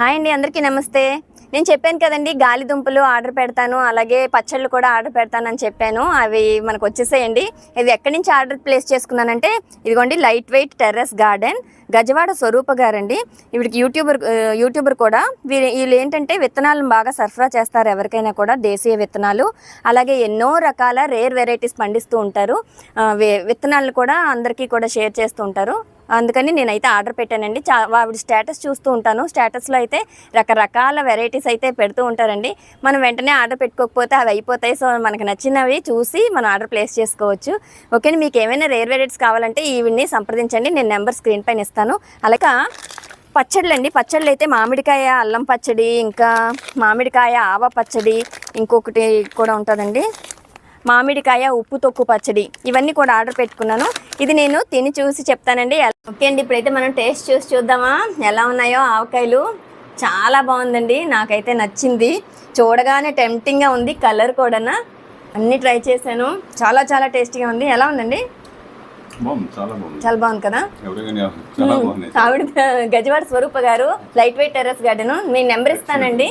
Hi అండి అందరికీ నమస్తే. నేను చెప్పాను కదండి గాలి దుంపలు ఆర్డర్ పెడతాను అలాగే పచ్చళ్ళు కూడా ఆర్డర్ పెడతాను అని చెప్పాను. అవి మనకు వచ్చేసేయండి. ఇది ఎక్కడి నుంచి ఆర్డర్ ప్లేస్ చేసుకున్నానంటే ఇదిగోండి light weight terrace garden Gajawada Swaroopa గారండి. వీడికి యూట్యూబర్ యూట్యూబర్ కూడా వీరు వీళ్ళు ఏంటంటే విత్తనాలను బాగా సరఫరా చేస్తారు ఎవరికైనా కూడా దేశీయ విత్తనాలు. అలాగే ఎన్నో రకాల రేర్ వెరైటీస్ పండిస్తూ ఉంటారు. విత్తనాలను కూడా అందరికీ కూడా షేర్ చేస్తూ ఉంటారు. అందుకని నేనైతే ఆర్డర్ పెట్టానండి. చా ఆవిడ స్టేటస్ చూస్తూ ఉంటాను. స్టేటస్లో అయితే రకరకాల వెరైటీస్ అయితే పెడుతూ ఉంటారండి. మనం వెంటనే ఆర్డర్ పెట్టుకోకపోతే అవి అయిపోతాయి. సో మనకు నచ్చినవి చూసి మనం ఆర్డర్ ప్లేస్ చేసుకోవచ్చు. ఓకే మీకు ఏమైనా రేర్ వెరైటీస్ కావాలంటే ఈవిడ్ని సంప్రదించండి. నేను నెంబర్ స్క్రీన్ పైన ఇస్తాను. అలాగా పచ్చళ్ళు అండి పచ్చళ్ళు అయితే మామిడికాయ అల్లం పచ్చడి ఇంకా మామిడికాయ ఆవ పచ్చడి ఇంకొకటి కూడా ఉంటుందండి. మామిడికాయ ఉప్పు తొక్కు పచ్చడి ఇవన్నీ కూడా ఆర్డర్ పెట్టుకున్నాను. ఇది నేను తిని చూసి చెప్తానండి. ఓకే అండి ఇప్పుడైతే మనం టేస్ట్ చూసి చూద్దామా? ఎలా ఉన్నాయో ఆవకాయలు? చాలా బాగుందండి నాకైతే నచ్చింది. చూడగానే టెంప్టింగ్గా ఉంది కలర్ కూడా అన్నీ ట్రై చేశాను. చాలా చాలా టేస్టీగా ఉంది. ఎలా ఉందండి? చాలా బాగుంది. కదా? ఆవిడ Gajavada Swarupa garu light weight terrace garden మీ నెంబర్ ఇస్తానండి.